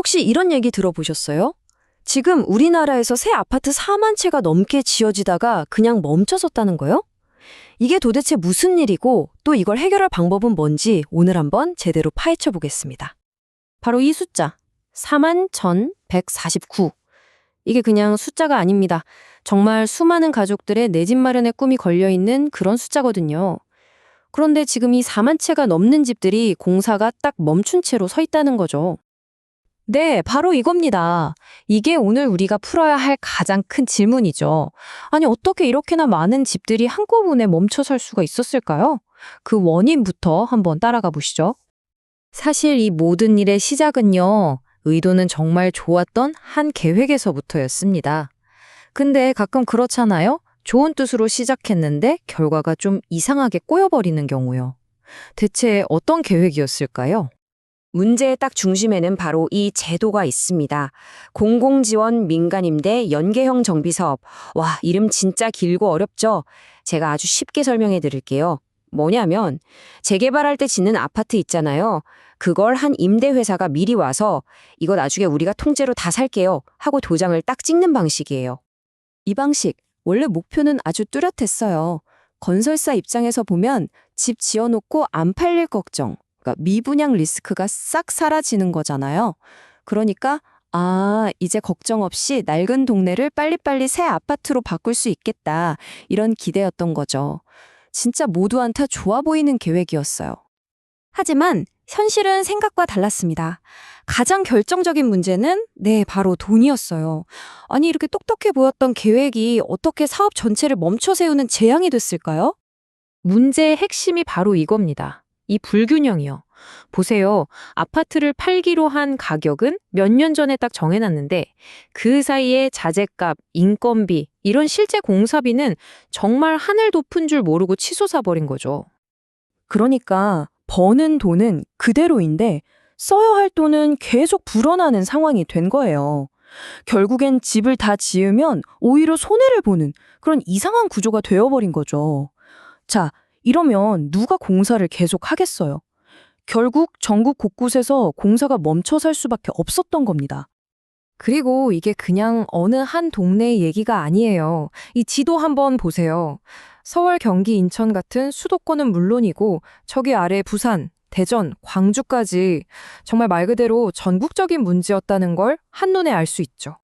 혹시 이런 얘기 들어보셨어요? 지금 우리나라에서 새 아파트 4만 채가 넘게 지어지다가 그냥 멈춰섰다는 거요? 이게 도대체 무슨 일이고 또 이걸 해결할 방법은 뭔지 오늘 한번 제대로 파헤쳐 보겠습니다. 바로 이 숫자 41,149. 이게 그냥 숫자가 아닙니다. 정말 수많은 가족들의 내 집 마련의 꿈이 걸려 있는 그런 숫자거든요. 그런데 지금 이 4만 채가 넘는 집들이 공사가 딱 멈춘 채로 서 있다는 거죠. 네, 바로 이겁니다. 이게 오늘 우리가 풀어야 할 가장 큰 질문이죠. 아니, 어떻게 이렇게나 많은 집들이 한꺼번에 멈춰 설 수가 있었을까요? 그 원인부터 한번 따라가 보시죠. 사실 이 모든 일의 시작은요, 의도는 정말 좋았던 한 계획에서부터였습니다. 근데 가끔 그렇잖아요? 좋은 뜻으로 시작했는데 결과가 좀 이상하게 꼬여버리는 경우요. 대체 어떤 계획이었을까요? 문제의 딱 중심에는 바로 이 제도가 있습니다. 공공지원 민간임대 연계형 정비사업. 와, 이름 진짜 길고 어렵죠? 제가 아주 쉽게 설명해 드릴게요. 뭐냐면, 재개발할 때 짓는 아파트 있잖아요. 그걸 한 임대회사가 미리 와서 이거 나중에 우리가 통째로 다 살게요 하고 도장을 딱 찍는 방식이에요. 이 방식, 원래 목표는 아주 뚜렷했어요. 건설사 입장에서 보면 집 지어놓고 안 팔릴 걱정, 그러니까 미분양 리스크가 싹 사라지는 거잖아요. 그러니까 아, 이제 걱정 없이 낡은 동네를 빨리빨리 새 아파트로 바꿀 수 있겠다. 이런 기대였던 거죠. 진짜 모두한테 좋아 보이는 계획이었어요. 하지만 현실은 생각과 달랐습니다. 가장 결정적인 문제는 네, 바로 돈이었어요. 아니, 이렇게 똑똑해 보였던 계획이 어떻게 사업 전체를 멈춰 세우는 재앙이 됐을까요? 문제의 핵심이 바로 이겁니다. 이 불균형이요. 보세요. 아파트를 팔기로 한 가격은 몇 년 전에 딱 정해놨는데 그 사이에 자재값, 인건비, 이런 실제 공사비는 정말 하늘 높은 줄 모르고 치솟아 버린 거죠. 그러니까 버는 돈은 그대로인데 써야 할 돈은 계속 불어나는 상황이 된 거예요. 결국엔 집을 다 지으면 오히려 손해를 보는 그런 이상한 구조가 되어버린 거죠. 자, 이러면 누가 공사를 계속 하겠어요? 결국 전국 곳곳에서 공사가 멈춰 살 수밖에 없었던 겁니다. 그리고 이게 그냥 어느 한 동네의 얘기가 아니에요. 이 지도 한번 보세요. 서울, 경기, 인천 같은 수도권은 물론이고 저기 아래 부산, 대전, 광주까지 정말 말 그대로 전국적인 문제였다는 걸 한눈에 알 수 있죠.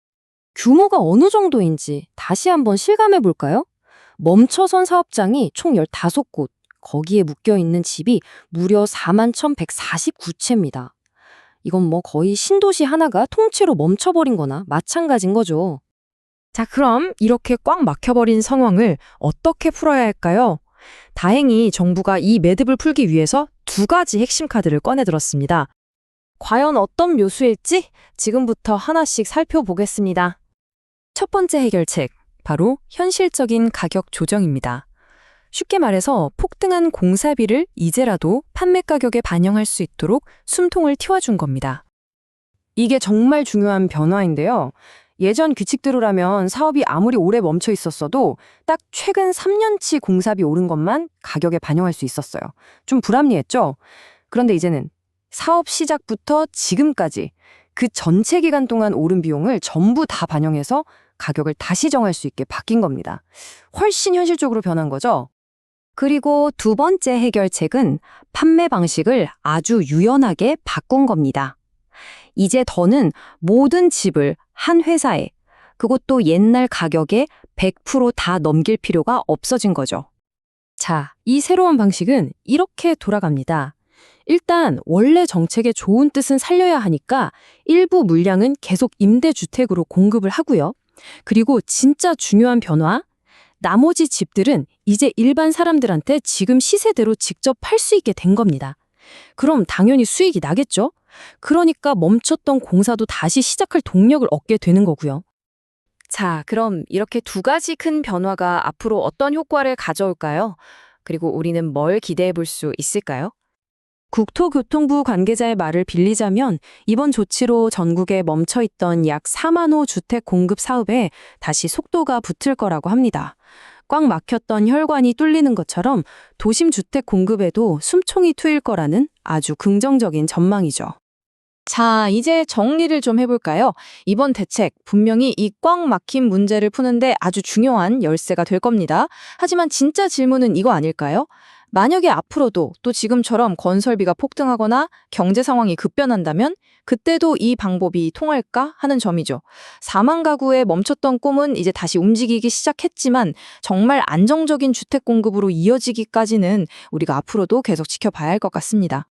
규모가 어느 정도인지 다시 한번 실감해 볼까요? 멈춰선 사업장이 총 15곳, 거기에 묶여 있는 집이 무려 41,149채입니다. 이건 뭐 거의 신도시 하나가 통째로 멈춰버린 거나 마찬가지인 거죠. 자, 그럼 이렇게 꽉 막혀버린 상황을 어떻게 풀어야 할까요? 다행히 정부가 이 매듭을 풀기 위해서 두 가지 핵심 카드를 꺼내들었습니다. 과연 어떤 묘수일지 지금부터 하나씩 살펴보겠습니다. 첫 번째 해결책, 바로 현실적인 가격 조정입니다. 쉽게 말해서 폭등한 공사비를 이제라도 판매 가격에 반영할 수 있도록 숨통을 틔워준 겁니다. 이게 정말 중요한 변화인데요. 예전 규칙대로라면 사업이 아무리 오래 멈춰 있었어도 딱 최근 3년치 공사비 오른 것만 가격에 반영할 수 있었어요. 좀 불합리했죠? 그런데 이제는 사업 시작부터 지금까지 그 전체 기간 동안 오른 비용을 전부 다 반영해서 가격을 다시 정할 수 있게 바뀐 겁니다. 훨씬 현실적으로 변한 거죠? 그리고 두 번째 해결책은 판매 방식을 아주 유연하게 바꾼 겁니다. 이제 더는 모든 집을 한 회사에 그것도 옛날 가격에 100%다 넘길 필요가 없어진 거죠. 자, 이 새로운 방식은 이렇게 돌아갑니다. 일단 원래 정책의 좋은 뜻은 살려야 하니까 일부 물량은 계속 임대주택으로 공급을 하고요. 그리고 진짜 중요한 변화, 나머지 집들은 이제 일반 사람들한테 지금 시세대로 직접 팔 수 있게 된 겁니다. 그럼 당연히 수익이 나겠죠? 그러니까 멈췄던 공사도 다시 시작할 동력을 얻게 되는 거고요. 자, 그럼 이렇게 두 가지 큰 변화가 앞으로 어떤 효과를 가져올까요? 그리고 우리는 뭘 기대해 볼 수 있을까요? 국토교통부 관계자의 말을 빌리자면 이번 조치로 전국에 멈춰있던 약 4만 호 주택 공급 사업에 다시 속도가 붙을 거라고 합니다. 꽉 막혔던 혈관이 뚫리는 것처럼 도심 주택 공급에도 숨통이 트일 거라는 아주 긍정적인 전망이죠. 자, 이제 정리를 좀 해볼까요? 이번 대책, 분명히 이 꽉 막힌 문제를 푸는데 아주 중요한 열쇠가 될 겁니다. 하지만 진짜 질문은 이거 아닐까요? 만약에 앞으로도 또 지금처럼 건설비가 폭등하거나 경제 상황이 급변한다면 그때도 이 방법이 통할까 하는 점이죠. 4만 가구에 멈췄던 꿈은 이제 다시 움직이기 시작했지만 정말 안정적인 주택 공급으로 이어지기까지는 우리가 앞으로도 계속 지켜봐야 할 것 같습니다.